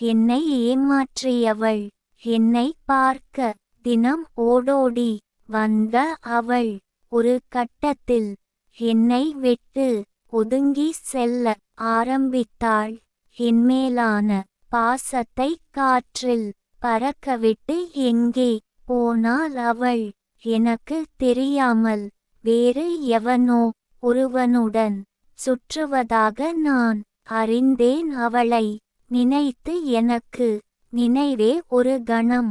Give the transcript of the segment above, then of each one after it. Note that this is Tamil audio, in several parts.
என்னை ஏமாற்றியவள். என்னை பார்க்க தினம் ஓடோடி வந்த அவள். ஒரு கட்டத்தில் என்னை விட்டு ஒதுங்கி செல்ல ஆரம்பித்தாள். என்மேலான பாசத்தை காற்றில் பறக்கவிட்டு எங்கே போனால் அவள்? எனக்கு தெரியாமல் வேறு எவனோ ஒருவனுடன் சுற்றுவதாக நான் அறிந்தேன் அவளை. நினைத்து எனக்கு நினைவே ஒரு கணம்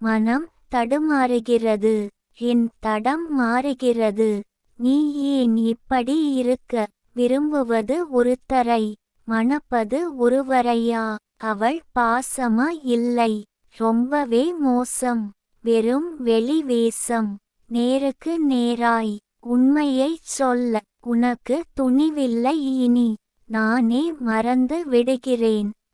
மனம் தடுமாறுகிறது என் தடம் மாறுகிறது. நீ ஏன் இப்படி இருக்க? விரும்புவது ஒருத்தரை மணப்பது ஒருவரையா? அவள் பாசமா இல்லை ரொம்பவே மோசம் வெறும் வெளி வேசம் நேருக்கு நேராய் உண்மையைச் சொல்ல உனக்கு துணிவில்லை இனி நானே மறந்து விடுகிறேன்.